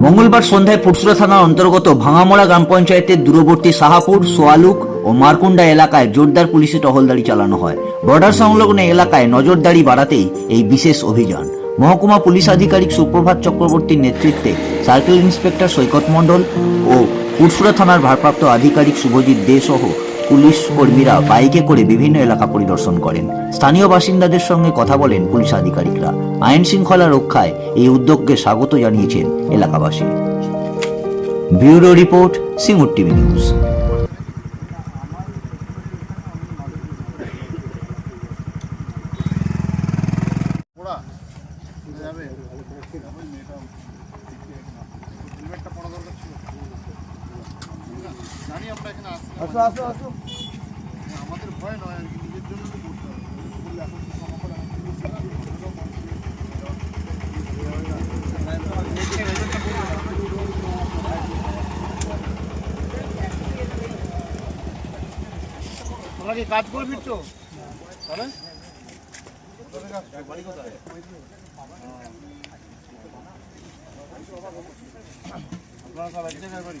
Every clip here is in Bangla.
মঙ্গলবার সন্ধ্যায় পুরসুরা থানার অন্তর্গত ভাঙামোড়া গ্রাম পঞ্চায়েতের দূরবর্তী সাহাপুর, সোয়ালুক ও মারকুন্ডা এলাকায় জোরদার পুলিশি টহলদারি চালানো হয়। বর্ডার সংলগ্ন এলাকায় নজরদারি বাড়াতেই এই বিশেষ অভিযান। মহকুমা পুলিশ আধিকারিক সুপ্রভাত চক্রবর্তীর নেতৃত্বে সার্কেল ইন্সপেক্টর সৈকত মণ্ডল ও পুরসুরা থানার ভারপ্রাপ্ত আধিকারিক শুভজিৎ দে সহ পুলিশ কর্মীরা বাইকে করে বিভিন্ন এলাকা পরিদর্শন করেন। স্থানীয় বাসিন্দাদের সঙ্গে কথা বলেন পুলিশ আধিকারিকরা। আইন শৃঙ্খলা রক্ষায় এই উদ্যোগকে স্বাগত জানিয়েছেন এলাকাবাসী। Bureau report, Singur TV news. জানি আমরা এখানে আসছি আসো আসো আসো আমাদের ভয় নয় আর কি নিজের জন্য তো করতে হবে বললে এখন তো ক্ষমা করে আমাকে দিচ্ছে না। তোমরা কি কাজ করে ফিরছো তাহলে বাড়ি কোথায় আপনার সব এক জায়গায় বাড়ি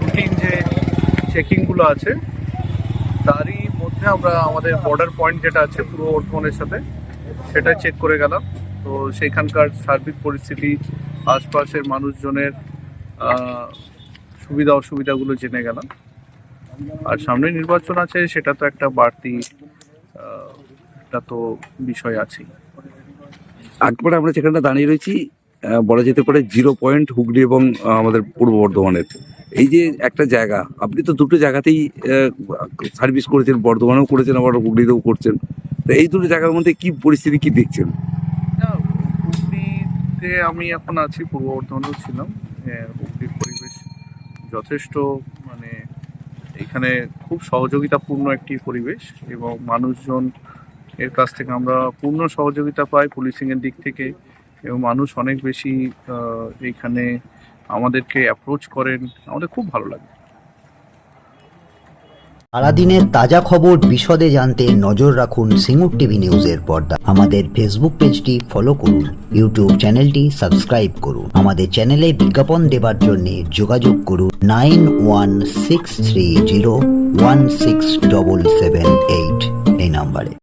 রুটিন যে চেকিংগুলো আছে, তারই মধ্যে আমরা আমাদের বর্ডার পয়েন্ট যেটা আছে পূর্ব বর্ধমানের সাথে, সেটা চেক করে গেলাম। তো সেখানকার সার্বিক পরিস্থিতি, আশপাশের মানুষজনের সুবিধা অসুবিধাগুলো জেনে গেলাম। আর সামনে নির্বাচন আছে, সেটা তো একটা বাড়তি একটা তো বিষয় আছেই। একবারে আমরা যেখানটা দাঁড়িয়ে রয়েছি বলা যেতে পারে জিরো পয়েন্ট হুগলি এবং আমাদের পূর্ব বর্ধমানের। এই যে একটা জায়গা, আপনি তো দুটো জায়গাতেই সার্ভিস করেছেন, বর্ধমানেও করেছেন, আবার হুগলিতেও করছেন। তো এই দুটো জায়গার মধ্যে কি পরিস্থিতি কি দেখছেন? হুগলিতে আমি এখন আছি, পূর্ব বর্ধমানেও ছিলাম। হুগলির পরিবেশ যথেষ্ট মানে এখানে খুব সহযোগিতাপূর্ণ একটি পরিবেশ এবং মানুষজন এর কাছ থেকে আমরা পূর্ণ সহযোগিতা পাই পুলিশিংয়ের দিক থেকে এবং মানুষ অনেক বেশি এইখানে আমাদেরকে অ্যাপ্রোচ করেন। আমাদের খুব ভালো লাগে। সারাদিনের তাজা খবর বিশদে জানতে নজর রাখুন সিঙ্গুর টিভি নিউজের পর্দা। আমাদের ফেসবুক পেজটি ফলো করুন ইউটিউব চ্যানেলটি সাবস্ক্রাইব করুন। আমাদের চ্যানেলে বিজ্ঞাপন দেবার জন্য যোগাযোগ করুন nine one six three zero one six double seven eight এই নাম্বারে।